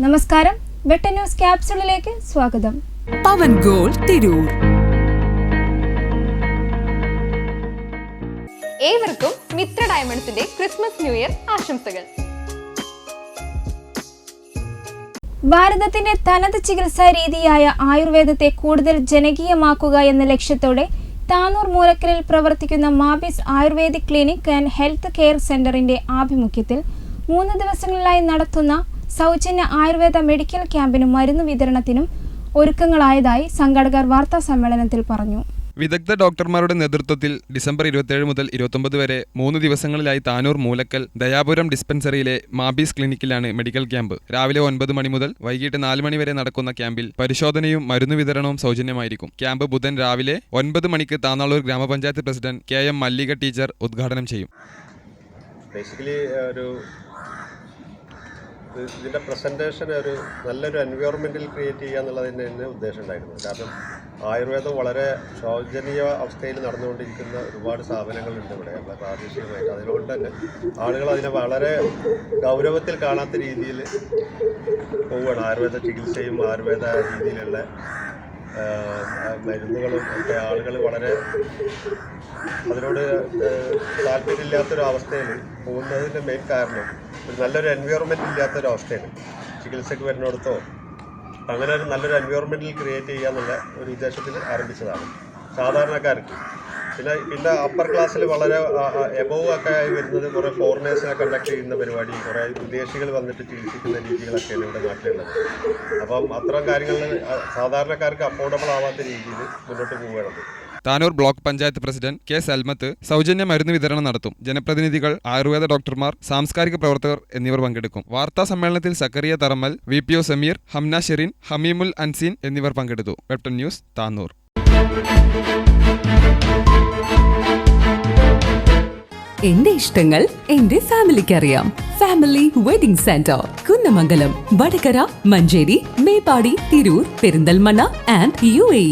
നമസ്കാരം. വെട്ട ന്യൂസ് ക്യാപ്സുളിലേക്ക് സ്വാഗതം. പവൻ ഗോൾ തിരൂർ. ഏവർക്കും മിത്ര ഡയമണ്ട്സിന്റെ ക്രിസ്മസ് ന്യൂ ഇയർ ആശംസകൾ. ഭാരതത്തിന്റെ തനത് ചികിത്സാ രീതിയായ ആയുർവേദത്തെ കൂടുതൽ ജനകീയമാക്കുക എന്ന ലക്ഷ്യത്തോടെ താനൂർ മൂലക്കലിൽ പ്രവർത്തിക്കുന്ന Mabis ayurvedic clinic and health care സെന്ററിന്റെ ആഭിമുഖ്യത്തിൽ മൂന്ന് ദിവസങ്ങളിലായി നടത്തുന്ന സൗജന്യ ആയുർവേദ മെഡിക്കൽ ക്യാമ്പിനും മരുന്ന് വിതരണത്തിനും ഒരുക്കങ്ങളായതായി സംഘാടകർ വാർത്താ സമ്മേളനത്തിൽ പറഞ്ഞു. വിദഗ്ധ ഡോക്ടർമാരുടെ നേതൃത്വത്തിൽ ഡിസംബർ ഇരുപത്തിയേഴ് മുതൽ ഇരുപത്തൊമ്പത് വരെ മൂന്ന് ദിവസങ്ങളിലായി താനൂർ മൂലക്കൽ ദയാപുരം ഡിസ്പെൻസറിയിലെ മാബീസ് ക്ലിനിക്കിലാണ് മെഡിക്കൽ ക്യാമ്പ്. രാവിലെ ഒൻപത് മണി മുതൽ വൈകിട്ട് നാല് മണി വരെ നടക്കുന്ന ക്യാമ്പിൽ പരിശോധനയും മരുന്ന് വിതരണവും സൗജന്യമായിരിക്കും. ക്യാമ്പ് ബുധൻ രാവിലെ ഒൻപത് മണിക്ക് താനാളൂർ ഗ്രാമപഞ്ചായത്ത് president K M Mallika teacher ഉദ്ഘാടനം ചെയ്യും. ബേസിക്കലി ഒരു ഇതിന്റെ പ്രസന്റേഷൻ ഒരു നല്ലൊരു എൻവയോൺമെന്റിൽ ക്രിയേറ്റ് ചെയ്യുക എന്നുള്ളതിന് തന്നെ ഉദ്ദേശം ഉണ്ടായിരുന്നു. കാരണം ആയുർവേദം വളരെ ശോചനീയ അവസ്ഥയിൽ നടന്നുകൊണ്ടിരിക്കുന്ന ഒരുപാട് സ്ഥാപനങ്ങളുണ്ട് ഇവിടെ നമ്മുടെ പ്രാദേശികമായിട്ട്. അതുകൊണ്ട് തന്നെ ആളുകൾ അതിനെ വളരെ ഗൗരവത്തിൽ കാണാത്ത രീതിയിൽ പോവുകയാണ്. ആയുർവേദ ചികിത്സയും ആയുർവേദ രീതിയിലുള്ള മരുന്നുകളും ഒക്കെ ആളുകൾ വളരെ അതിനോട് താല്പര്യമില്ലാത്തൊരവസ്ഥയിൽ പോകുന്നതിന്റെ മെയിൻ കാരണം ഒരു നല്ലൊരു എൻവയോൺമെന്റ് ഇല്ലാത്തൊരവസ്ഥയാണ് ചികിത്സയ്ക്ക് വരുന്നിടത്തോ അങ്ങനെ ഒരു നല്ലൊരു എൻവയോൺമെന്റിൽ ക്രിയേറ്റ് ചെയ്യുക എന്നുള്ള ഒരു ഉദ്ദേശത്തിൽ ആരംഭിച്ചതാണ്. സാധാരണക്കാർക്ക്. പിന്നെ പിന്നെ അപ്പർ ക്ലാസ്സിൽ വളരെ എബവ് ഒക്കെ ആയി വരുന്നത് കുറേ ഫോറിനേഴ്സിനെ കണ്ടക്ട് ചെയ്യുന്ന പരിപാടി കുറേ വിദേശികൾ വന്നിട്ട് ചികിത്സിക്കുന്ന രീതികളൊക്കെയാണ് ഇവിടെ നാട്ടിലുള്ളത്. അപ്പം അത്തരം കാര്യങ്ങളിൽ സാധാരണക്കാർക്ക് അഫോർഡബിൾ ആവാത്ത രീതിയിൽ മുന്നോട്ട് പോവുകയാണ്. Tanur block panchayat president K Salmath സൗജന്യ മരുന്ന് വിതരണം നടത്തും. ജനപ്രതിനിധികൾ ആയുർവേദ ഡോക്ടർമാർ സാംസ്കാരിക പ്രവർത്തകർ എന്നിവർ പങ്കെടുക്കും. വാർത്താ സമ്മേളനത്തിൽ Zakariya Tharammal V P O Sameer Hamna Sherin Hameemul Anseen എന്നിവർ പങ്കെടുത്തു. വെപ്റ്റൺ ന്യൂസ് താനൂർ. എന്റെ ഇഷ്ടങ്ങൾ എന്റെ ഫാമിലിക്ക് അറിയാം family wedding centre Kunnamangalam Vadakara Manjeri Meppadi Tirur Perinthalmanna and U A